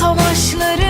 savaşları